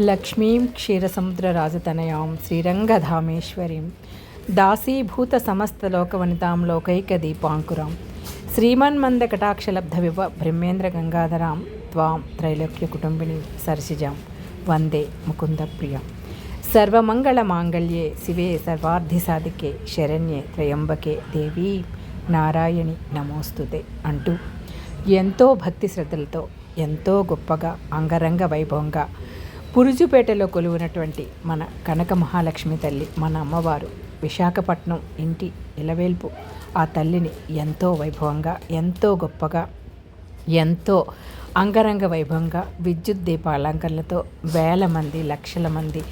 లక్ష్మీం క్షీరసముద్ర రాజతనయాం శ్రీరంగధామేశ్వరీం. దాసీభూత సమస్తలోకవనితాం శ్రీమన్మంద కటాక్షలబ్ధ వివ బ్రహ్మేంద్ర గంగాధరాం త్వాం త్రైలోక్య కుటుంబిని సరసిజాం వందే ముకుందప్రియం. సర్వమంగళ మాంగళ్యే శివే సర్వార్థి సాధికే శరణ్యే త్రయంబకే దేవీ నారాయణి నమోస్తుతే అంటూ ఎంతో భక్తి శ్రద్ధలతో ఎంతో గొప్పగా అంగరంగ వైభవంగా పురుజుపేటలో కొలువునటువంటి మన కనక మహాలక్ష్మి తల్లి మన అమ్మవారు విశాఖపట్నం ఇంటి ఇలవేల్పు. ఆ తల్లిని ఎంతో వైభవంగా ఎంతో గొప్పగా ఎంతో అంగరంగ వైభవంగా విద్యుత్ దీప అలంకరణలతో వేల మంది లక్షల మంది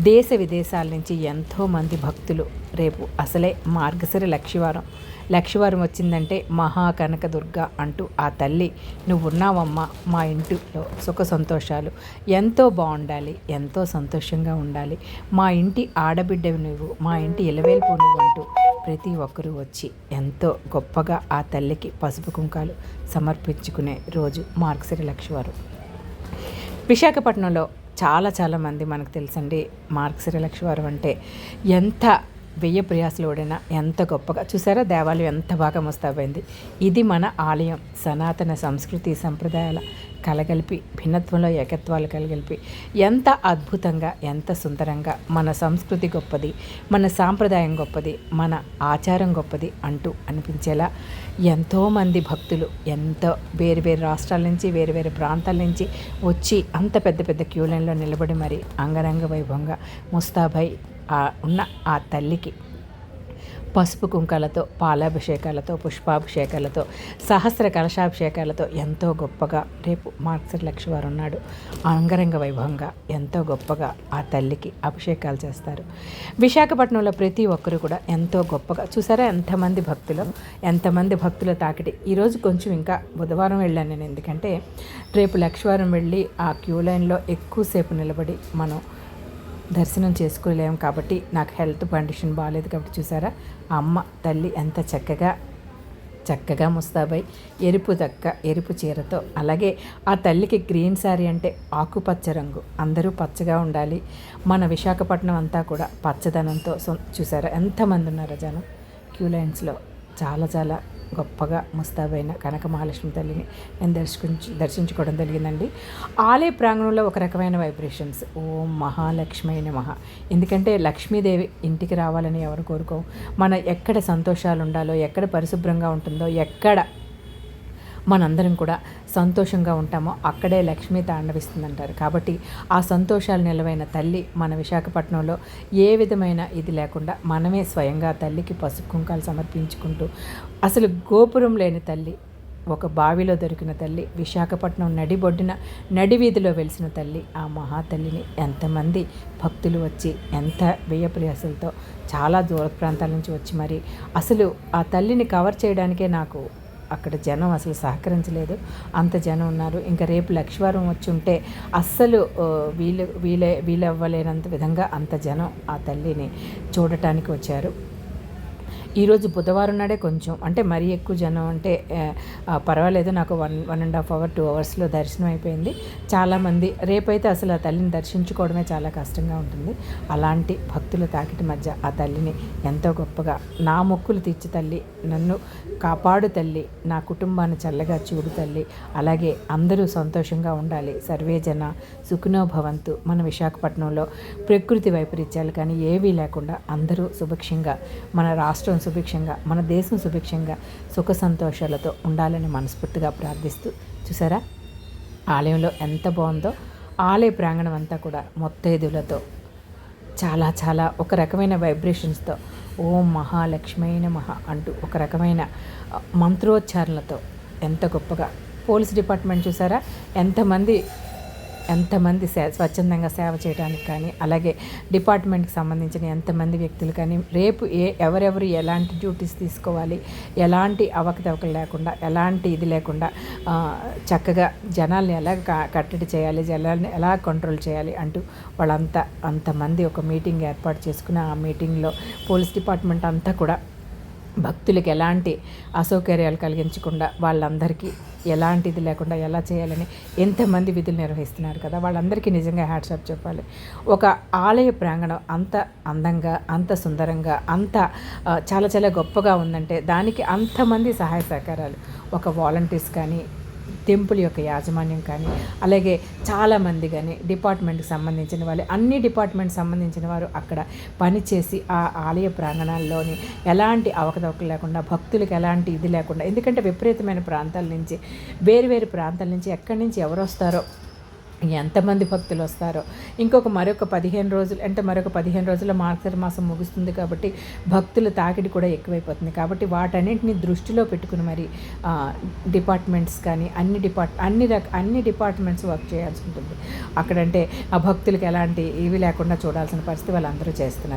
దేశ విదేశాల నుంచి ఎంతోమంది భక్తులు రేపు అసలే మార్గశిర లక్షివారం లక్షవారం వచ్చిందంటే మహా కనకదుర్గ అంటూ ఆ తల్లి నువ్వున్నావమ్మా మా ఇంటిలో సుఖ సంతోషాలు. ఎంతో బాగుండాలి ఎంతో సంతోషంగా ఉండాలి. మా ఇంటి ఆడబిడ్డవి నువ్వు మా ఇంటి ఇలవేల్పు నువ్వు అంటూ ప్రతి ఒక్కరూ వచ్చి ఎంతో గొప్పగా ఆ తల్లికి పసుపు కుంకాలు సమర్పించుకునే రోజు మార్గశిర లక్షవారు విశాఖపట్నంలో చాలా చాలామంది మనకు తెలుసండి మార్గశిర లక్షవారం అంటే ఎంత వెయ్యి ప్రయాసలు ఓడినా ఎంత గొప్పగా చూసారా? దేవాలయం ఎంత బాగా ముస్తాబైంది. ఇది మన ఆలయం. సనాతన సంస్కృతి సంప్రదాయాల కలగలిపి భిన్నత్వంలో ఏకత్వాలు కలగలిపి ఎంత అద్భుతంగా ఎంత సుందరంగా మన సంస్కృతి గొప్పది మన సాంప్రదాయం గొప్పది మన ఆచారం గొప్పది అంటూ అనిపించేలా ఎంతోమంది భక్తులు ఎంతో వేరు వేరు రాష్ట్రాల నుంచి వేరు వేరు ప్రాంతాల నుంచి వచ్చి అంత పెద్ద పెద్ద క్యూ లైన్లో నిలబడి మరి అంగరంగ వైభవంగా ముస్తాబై ఉన్న ఆ తల్లికి పసుపు కుంకాలతో పాలాభిషేకాలతో పుష్పాభిషేకాలతో సహస్ర కలశాభిషేకాలతో ఎంతో గొప్పగా రేపు మార్క్సర్ లక్ష వారు ఉన్నాడు. అంగరంగ వైభవంగా ఎంతో గొప్పగా ఆ తల్లికి అభిషేకాలు చేస్తారు. విశాఖపట్నంలో ప్రతి ఒక్కరు కూడా ఎంతో గొప్పగా చూసారా? ఎంతమంది భక్తులు ఎంతమంది భక్తుల తాకిడి. ఈరోజు కొంచెం ఇంకా బుధవారం వెళ్ళాను నేను. ఎందుకంటే రేపు లక్షవారం వెళ్ళి ఆ క్యూ లైన్లో ఎక్కువసేపు నిలబడి మనం దర్శనం చేసుకోలేము కాబట్టి నాకు హెల్త్ కండిషన్ బాగాలేదు కాబట్టి చూసారా? ఆ అమ్మ తల్లి ఎంత చక్కగా చక్కగా ముస్తాబై ఎరుపు దక్క ఎరుపు చీరతో అలాగే ఆ తల్లికి గ్రీన్ శారీ అంటే ఆకుపచ్చ రంగు. అందరూ పచ్చగా ఉండాలి. మన విశాఖపట్నం అంతా కూడా పచ్చదనంతో సో చూసారా? ఎంతమంది ఉన్నారో జనం? క్యూ లైన్స్లో చాలా చాలా గొప్పగా ముస్తాబైన కనక మహాలక్ష్మి తల్లిని నేను దర్శించు దర్శించుకోవడం జరిగిందండి. ఆలయ ప్రాంగణంలో ఒక రకమైన వైబ్రేషన్స్ ఓం మహాలక్ష్మి మహా ఎందుకంటే లక్ష్మీదేవి ఇంటికి రావాలని ఎవరు కోరుకో మన ఎక్కడ సంతోషాలు ఉండాలో ఎక్కడ పరిశుభ్రంగా ఉంటుందో ఎక్కడ మనందరం కూడా సంతోషంగా ఉంటామో అక్కడే లక్ష్మి తాండవిస్తుందంటారు. కాబట్టి ఆ సంతోషాలు నిలవైన తల్లి మన విశాఖపట్నంలో ఏ విధమైన ఇది లేకుండా మనమే స్వయంగా తల్లికి పసుపు కుంకాలు సమర్పించుకుంటూ అసలు గోపురం లేని తల్లి ఒక బావిలో దొరికిన తల్లి విశాఖపట్నం నడిబొడ్డిన నడి వీధిలో వెలిసిన తల్లి ఆ మహాతల్లిని ఎంతమంది భక్తులు వచ్చి ఎంత వ్యయ ప్రయాసలతో చాలా దూర ప్రాంతాల నుంచి వచ్చి మరి అసలు ఆ తల్లిని కవర్ చేయడానికే నాకు అక్కడ జనం అసలు సహకరించలేదు. అంత జనం ఉన్నారు. ఇంకా రేపు లక్షవారం వచ్చి ఉంటే అస్సలు వీలు వీలే వీలవ్వలేనంత విధంగా అంత జనం ఆ తల్లిని చూడటానికి వచ్చారు. ఈరోజు బుధవారం నాడే కొంచెం అంటే మరీ ఎక్కువ జనం అంటే పర్వాలేదు. నాకు one one and half hour two అవర్స్లో దర్శనం అయిపోయింది. చాలామంది రేపైతే అసలు ఆ తల్లిని దర్శించుకోవడమే చాలా కష్టంగా ఉంటుంది. అలాంటి భక్తుల తాకిటి మధ్య ఆ తల్లిని ఎంతో గొప్పగా నా మొక్కులు తీర్చి తల్లి నన్ను కాపాడు తల్లి నా కుటుంబాన్ని చల్లగా చూడు తల్లి. అలాగే అందరూ సంతోషంగా ఉండాలి. సర్వేజన జన మన విశాఖపట్నంలో ప్రకృతి వైపరీత్యాలు కానీ ఏవీ లేకుండా అందరూ సుభిక్షంగా మన రాష్ట్రం సుభిక్షంగా మన దేశం సుభిక్షంగా సుఖ సంతోషాలతో ఉండాలని మనస్ఫూర్తిగా ప్రార్థిస్తూ చూసారా? ఆలయంలో ఎంత బాగుందో. ఆలయ ప్రాంగణం అంతా కూడా మొత్తైదులతో చాలా చాలా ఒక రకమైన వైబ్రేషన్స్తో ఓం మహాలక్ష్మైన మహా అంటూ ఒక రకమైన మంత్రోచ్చారణలతో ఎంత గొప్పగా. పోలీస్ డిపార్ట్మెంట్ చూసారా? ఎంతమంది ఎంతమంది సే స్వచ్ఛందంగా సేవ చేయడానికి కానీ అలాగే డిపార్ట్మెంట్కి సంబంధించిన ఎంతమంది వ్యక్తులు కానీ రేపు ఏ ఎవరెవరు ఎలాంటి డ్యూటీస్ తీసుకోవాలి ఎలాంటి అవకతవకలు లేకుండా ఎలాంటి ఇది లేకుండా చక్కగా జనాల్ని ఎలా కట్టడి చేయాలి జనాల్ని ఎలా కంట్రోల్ చేయాలి అంటూ వాళ్ళంతా అంతమంది ఒక మీటింగ్ ఏర్పాటు చేసుకుని ఆ మీటింగ్లో పోలీస్ డిపార్ట్మెంట్ అంతా కూడా భక్తులకు ఎలాంటి అసౌకర్యాలు కలిగించకుండా వాళ్ళందరికీ ఎలాంటిది లేకుండా ఎలా చేయాలని ఎంతమంది విధులు నిర్వహిస్తున్నారు కదా వాళ్ళందరికీ నిజంగా హ్యాట్సాప్ చెప్పాలి. ఒక ఆలయ ప్రాంగణం అంత అందంగా అంత సుందరంగా అంత చాలా చాలా గొప్పగా ఉందంటే దానికి అంతమంది సహాయ సహకారాలు. ఒక వాలంటీర్స్ కానీ టెంపుల్ యొక్క యాజమాన్యం కానీ అలాగే చాలామంది కానీ డిపార్ట్మెంట్కి సంబంధించిన వాళ్ళు అన్ని డిపార్ట్మెంట్ సంబంధించిన వారు అక్కడ పనిచేసి ఆ ఆలయ ప్రాంగణాల్లోని ఎలాంటి అవకతవకలు లేకుండా భక్తులకు ఎలాంటి ఇది లేకుండా ఎందుకంటే విపరీతమైన ప్రాంతాల నుంచి వేరు వేరు ప్రాంతాల నుంచి ఎక్కడి నుంచి ఎవరు వస్తారో ఎంతమంది భక్తులు వస్తారో. ఇంకొక మరొక పదిహేను రోజులు అంటే మరొక పదిహేను రోజుల మార్గశిర మాసం ముగుస్తుంది కాబట్టి భక్తుల తాకిడి కూడా ఎక్కువైపోతుంది. కాబట్టి వాటన్నింటిని దృష్టిలో పెట్టుకుని మరి డిపార్ట్మెంట్స్ కానీ అన్ని డిపార్ట్ అన్ని రక అన్ని డిపార్ట్మెంట్స్ వర్క్ చేయాల్సి ఉంటుంది. అక్కడంటే ఆ భక్తులకు ఎలాంటి ఇవి లేకుండా చూడాల్సిన పరిస్థితి వాళ్ళందరూ చేస్తున్నారు.